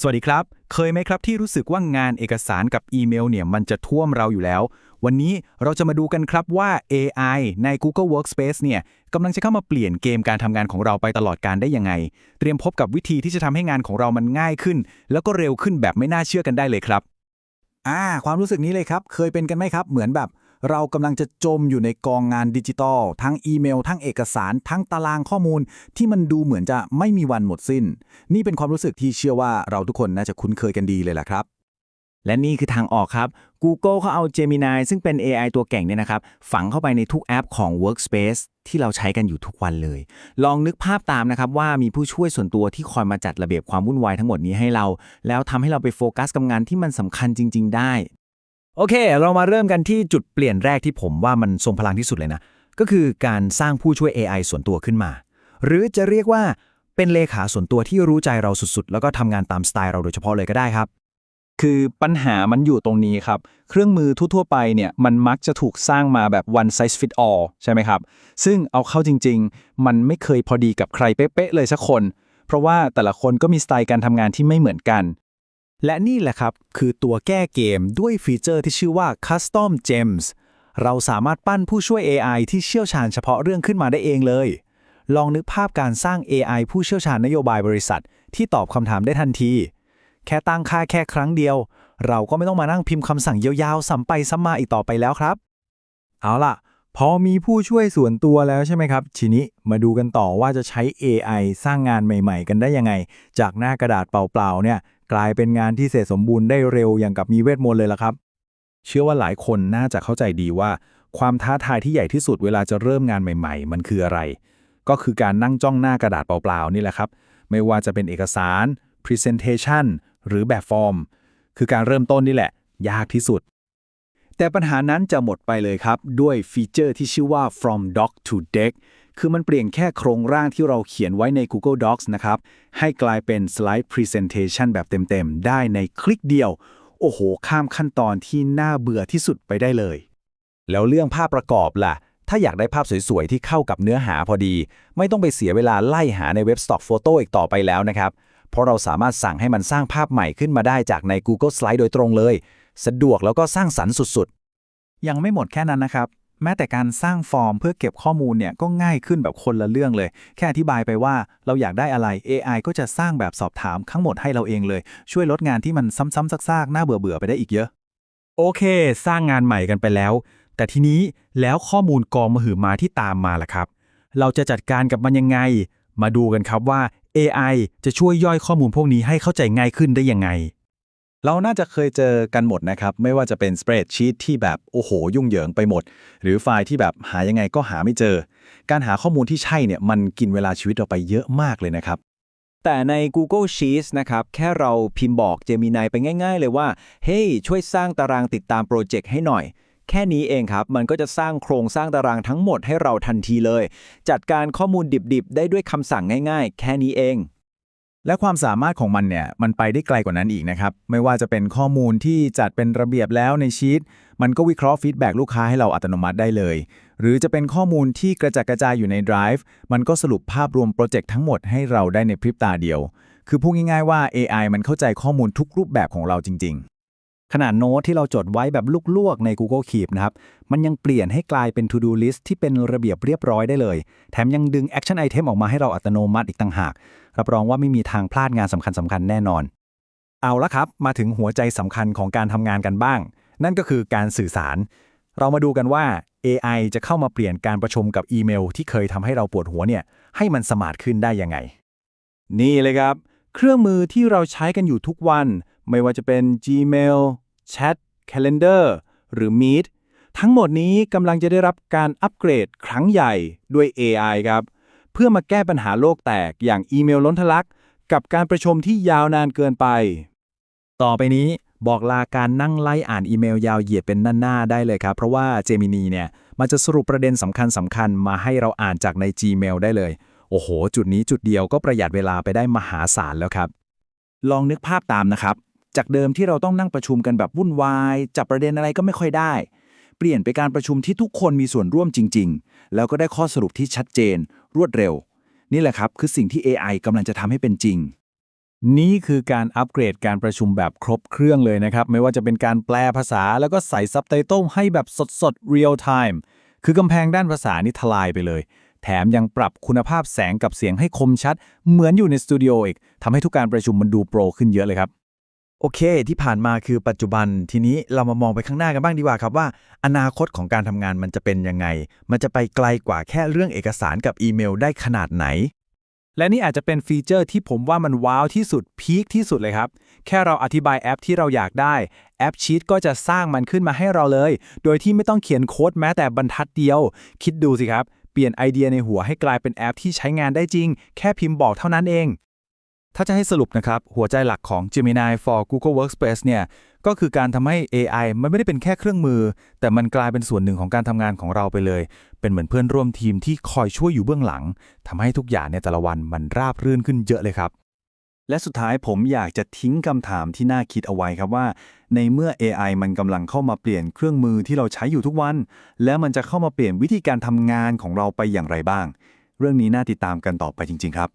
สวัสดีครับ เคยไหมครับที่รู้สึกว่างานเอกสารกับอีเมลเนี่ยมันจะท่วมเราอยู่แล้ว วันนี้เราจะมาดูกันครับว่า AI ใน Google Workspace เนี่ยกำลังจะเข้ามาเปลี่ยนเกมการทำงานของเราไปตลอดการได้ยังไง เตรียมพบกับวิธีที่จะทำให้งานของเรามันง่ายขึ้น แล้วก็เร็วขึ้นแบบไม่น่าเชื่อกันได้เลยครับ อ่า ความรู้สึกนี้เลยครับ เคยเป็นกันไหมครับ เหมือนแบบ เรากำลังจะจมอยู่ในกองงานดิจิตอลทั้งอีเมล ทั้งเอกสาร ทั้งตารางข้อมูล ที่มันดูเหมือนจะไม่มีวันหมดสิ้น นี่เป็นความรู้สึกที่เชื่อว่าเราทุกคนน่าจะคุ้นเคยกันดีเลยแหละครับ และนี่คือทางออกครับ Google เขาเอา Gemini ซึ่งเป็น AI ตัวเก่งเนี่ยนะครับ ฝังเข้าไปในทุกแอปของ Workspace ที่เราใช้กันอยู่ทุกวันเลย ลองนึกภาพตามนะครับว่ามีผู้ช่วยส่วนตัวที่คอยมาจัดระเบียบความวุ่นวายทั้งหมดนี้ให้เรา แล้วทำให้เราไปโฟกัสกับงานที่มันสำคัญจริง ๆ ได้ โอเค เรามาเริ่มกันที่จุดเปลี่ยนแรกที่ผมว่ามันทรงพลังที่สุดเลยนะ ก็คือการสร้างผู้ช่วย AI ส่วนตัวขึ้นมา หรือจะเรียกว่าเป็นเลขาส่วนตัวที่รู้ใจเราสุดๆ แล้วก็ทำงานตามสไตล์เราโดยเฉพาะเลยก็ได้ครับ คือปัญหามันอยู่ตรงนี้ครับ เครื่องมือทั่วๆไปเนี่ยมันมักจะถูกสร้างมาแบบ one size fit all ใช่ไหมครับ ซึ่งเอาเข้าจริง ๆ มันไม่เคยพอดีกับใครเป๊ะๆเลยสักคน เพราะว่าแต่ละคนก็มีสไตล์การทำงานที่ไม่เหมือนกัน และนี่แหละครับ คือตัวแก้เกมด้วยฟีเจอร์ที่ชื่อว่า Custom Gems เราสามารถปั้นผู้ช่วย AI ที่เชี่ยวชาญเฉพาะเรื่องขึ้นมาได้เองเลย ลองนึกภาพการสร้าง AI ผู้เชี่ยวชาญนโยบายบริษัท ที่ตอบคำถามได้ทันที แค่ตั้งค่าแค่ครั้งเดียว เราก็ไม่ต้องมานั่งพิมพ์คำสั่งยาวๆซ้ำไปซ้ำมาอีกต่อไปแล้วครับ เอาล่ะ พอมีผู้ช่วยส่วนตัวแล้วใช่ไหมครับ ทีนี้มาดูกันต่อว่าจะใช้ AI สร้างงานใหม่ ๆ กันได้ยังไง จากหน้ากระดาษเปล่าๆเนี่ย กลายเป็นงานที่เสร็จสมบูรณ์ได้เร็วอย่างกับมีเวทมนต์เลยละครับ เชื่อว่าหลายคนน่าจะเข้าใจดีว่า ความท้าทายที่ใหญ่ที่สุดเวลาจะเริ่มงานใหม่ ๆ มันคืออะไร ก็คือการนั่งจ้องหน้ากระดาษเปล่าๆนี่แหละครับ ไม่ว่าจะเป็นเอกสาร Presentation หรือแบบฟอร์ม คือการเริ่มต้นนี่แหละ ยากที่สุด แต่ปัญหานั้นจะหมดไปเลยครับ ด้วยฟีเจอร์ที่ชื่อว่า from doc to deck คือมันเปลี่ยนแค่โครงร่างที่เราเขียนไว้ใน Google Docs นะครับ ให้กลายเป็น slide presentation แบบเต็มๆ ได้ในคลิกเดียว โอ้โห ข้ามขั้นตอนที่น่าเบื่อที่สุดไปได้เลย แล้วเรื่องภาพประกอบล่ะ ถ้าอยากได้ภาพสวยๆ ที่เข้ากับเนื้อหาพอดี ไม่ต้องไปเสียเวลาไล่หาในเว็บ Stock Photo อีกต่อไปแล้วนะครับ เพราะเราสามารถสั่งให้มันสร้างภาพใหม่ขึ้นมาได้จากใน Google Slide โดยตรงเลย สะดวกแล้วก็สร้างสรรค์สุดๆ ยังไม่หมดแค่นั้นนะครับ แม้แต่การสร้างฟอร์มเพื่อเก็บข้อมูลเนี่ยก็ง่ายขึ้นแบบคนละเรื่องเลย แค่อธิบายไปว่าเราอยากได้อะไร AI ก็จะสร้างแบบสอบถามทั้งหมดให้เราเองเลย ช่วยลดงานที่มันซ้ำๆซากๆ น่าเบื่อๆ ไปได้อีกเยอะ โอเค สร้างงานใหม่กันไปแล้ว แต่ทีนี้แล้วข้อมูลกองมหึมาที่ตามมาล่ะครับ เราจะจัดการกับมันยังไง มาดูกันครับว่า AI จะช่วยย่อยข้อมูลพวกนี้ให้เข้าใจง่ายขึ้นได้ยังไง เราน่าจะเคยเจอกันหมดนะครับ ไม่ว่าจะเป็น Spreadsheet ที่แบบ โอ้โห ยุ่งเหยิงไปหมด หรือไฟล์ที่แบบหายังไงก็หาไม่เจอ การหาข้อมูลที่ใช่เนี่ยมันกินเวลาชีวิตเราไปเยอะมากเลยนะครับ แต่ใน Google Sheets นะครับ แค่เราพิมพ์บอก Gemini ไปง่าย ๆ เลยว่า เฮ้ยช่วยสร้างตารางติดตามโปรเจกต์ให้หน่อย แค่นี้เองครับ มันก็จะสร้างโครงสร้างตารางทั้งหมดให้เราทันทีเลย จัดการข้อมูลดิบๆ ได้ด้วยคำสั่งง่าย ๆ แค่นี้เอง และความสามารถของมันเนี่ยมันไปได้ไกลกว่านั้นอีกนะครับ ไม่ว่าจะเป็นข้อมูลที่จัดเป็นระเบียบแล้วในชีตมันก็วิเคราะห์ฟีดแบ็กลูกค้าให้เราอัตโนมัติได้เลย หรือจะเป็นข้อมูลที่กระจัดกระจายอยู่ใน Drive มันก็สรุปภาพรวมโปรเจกต์ทั้งหมดให้เราได้ในพริบตาเดียว คือพูดง่ายๆว่า AI มันเข้าใจข้อมูลทุกรูปแบบของเราจริง ๆ ขนาดโน้ตที่เราจดไว้แบบลวกๆใน Google Keep นะครับมันยังเปลี่ยนให้กลายเป็น To Do List ที่เป็นระเบียบเรียบร้อยได้เลย แถมยังดึง Action Item ออกมาให้เราอัตโนมัติอีกต่างหาก รับรองว่าไม่มีทางพลาดงานสำคัญสำคัญแน่นอน เอาละครับ มาถึงหัวใจสำคัญของการทำงานกันบ้าง นั่นก็คือการสื่อสาร เรามาดูกันว่า AI จะเข้ามาเปลี่ยนการประชุมกับอีเมล ที่เคยทำให้เราปวดหัวเนี่ย ให้มันสมาร์ทขึ้นได้ยังไง นี่เลยครับ เครื่องมือที่เราใช้กันอยู่ทุกวัน ไม่ว่าจะเป็น Gmail Chat Calendar หรือ Meet ทั้งหมดนี้กำลังจะได้รับการอัปเกรดครั้งใหญ่ด้วย AI ครับ เพื่อมาแก้ปัญหาโลกแตกอย่างอีเมลล้นทะลัก กับการประชุมที่ยาวนานเกินไป ต่อไปนี้บอกลาการนั่งไล่อ่านอีเมลยาวเหยียดเป็นหน้าๆได้เลยครับ เพราะว่า Gemini เนี่ยมันจะสรุปประเด็นสำคัญสำคัญมาให้เราอ่านจากใน Gmail ได้เลย โอ้โห จุดนี้จุดเดียวก็ประหยัดเวลาไปได้มหาศาลแล้วครับ ลองนึกภาพตามนะครับ จากเดิมที่เราต้องนั่งประชุมกันแบบวุ่นวาย จับประเด็นอะไรก็ไม่ค่อยได้ เปลี่ยนไปการประชุมที่ทุกคนมีส่วนร่วมจริง ๆ แล้วก็ได้ข้อสรุปที่ชัดเจน รวดเร็ว นี่แหละครับคือสิ่งที่ AI กำลังจะทำให้เป็นจริง นี่คือการอัปเกรดการประชุมแบบครบเครื่องเลยนะครับ ไม่ว่าจะเป็นการแปลภาษาแล้วก็ใส่ซับไตเติลให้แบบสดๆ real time คือกำแพงด้านภาษานี่ทลายไปเลย แถมยังปรับคุณภาพแสงกับเสียงให้คมชัด เหมือนอยู่ในสตูดิโออีกทำให้ทุกการประชุมมันดูโปรขึ้นเยอะเลยครับ โอเค ที่ผ่านมาคือปัจจุบันทีนี้เรามามองไปข้างหน้ากันบ้างดีกว่าครับว่า อนาคตของการทำงานมันจะเป็นยังไง มันจะไปไกลกว่าแค่เรื่องเอกสารกับอีเมลได้ขนาดไหน และนี่อาจจะเป็นฟีเจอร์ที่ผมว่ามันว้าวที่สุดพีคที่สุดเลยครับ แค่เราอธิบายแอปที่เราอยากได้แอปชีตก็จะสร้างมันขึ้นมาให้เราเลย โดยที่ไม่ต้องเขียนโค้ดแม้แต่บรรทัดเดียว คิดดูสิครับเปลี่ยนไอเดียในหัวให้กลายเป็นแอปที่ใช้งานได้จริง แค่พิมพ์บอกเท่านั้นเอง ถ้าจะให้สรุปนะครับ หัวใจหลักของ Gemini for Google Workspace เนี่ย ก็คือการทำให้ AI มันไม่ได้เป็นแค่เครื่องมือ แต่มันกลายเป็นส่วนหนึ่งของการทำงานของเราไปเลย เป็นเหมือนเพื่อนร่วมทีมที่คอยช่วยอยู่เบื้องหลังทำให้ทุกอย่างในแต่ละวันมันราบรื่นขึ้นเยอะเลยครับ และสุดท้ายผมอยากจะทิ้งคำถามที่น่าคิดเอาไว้ครับว่า ในเมื่อ AI มันกำลังเข้ามาเปลี่ยนเครื่องมือที่เราใช้อยู่ทุกวัน แล้วมันจะเข้ามาเปลี่ยนวิธีการทำงานของเราไปอย่างไรบ้าง เรื่องนี้น่าติดตามกันต่อไปจริง ๆ ครับ